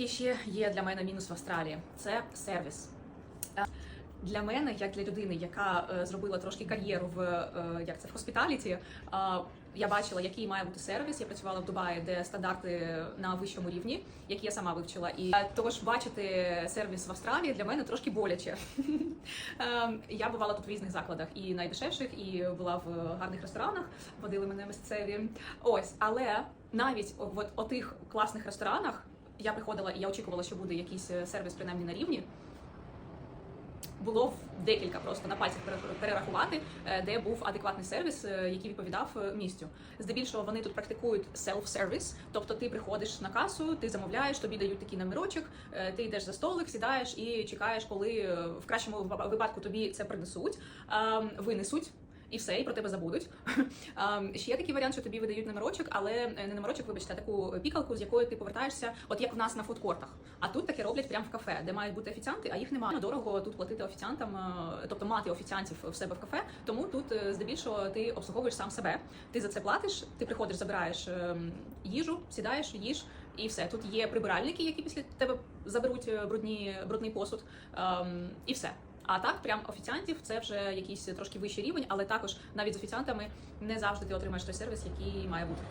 який ще є для мене мінус в Австралії, це сервіс. Для мене, як для людини, яка е, зробила трошки кар'єру в е, як це в хоспіталіті, я бачила, який має бути сервіс. Я працювала в Дубаї, де стандарти на вищому рівні, які я сама вивчила. І е, тож бачити сервіс в Австралії для мене трошки боляче. Е, Я бувала тут в різних закладах, і найдешевших, і була в гарних ресторанах. Водили мене місцеві. Ось, але навіть о- от о тих класних ресторанах я приходила і я очікувала, що буде якийсь е, сервіс принаймні на рівні. Було в декілька просто на пальцях перерахувати, е, де був адекватний сервіс, е, який відповідав місцю. Здебільшого вони тут практикують self-service, тобто ти приходиш на касу, ти замовляєш, тобі дають такий номерочок, ти йдеш за столик, сідаєш і чекаєш, коли в кращому випадку тобі це принесуть, винесуть. І все, і про тебе забудуть. Ще є такий варіант, що тобі видають номерочок, але е, не номерочок, вибачте, а таку пікалку, з якою ти повертаєшся, от як в нас на фудкортах. А тут таке роблять прямо в кафе, де мають бути офіціанти, а їх немає. Дорого тут платити офіціантам, е, тобто мати офіціантів в себе в кафе. Тому тут е, здебільшого ти обслуговуєш сам себе. Ти за це платиш, ти приходиш, забираєш ем, їжу, сідаєш, їж. І все тут є прибиральники, які після тебе заберуть брудні брудний посуд, ем, і все. А так, прям офіціантів це вже якийсь трошки вищий рівень, але також навіть з офіціантами не завжди ти отримаєш той сервіс, який має бути.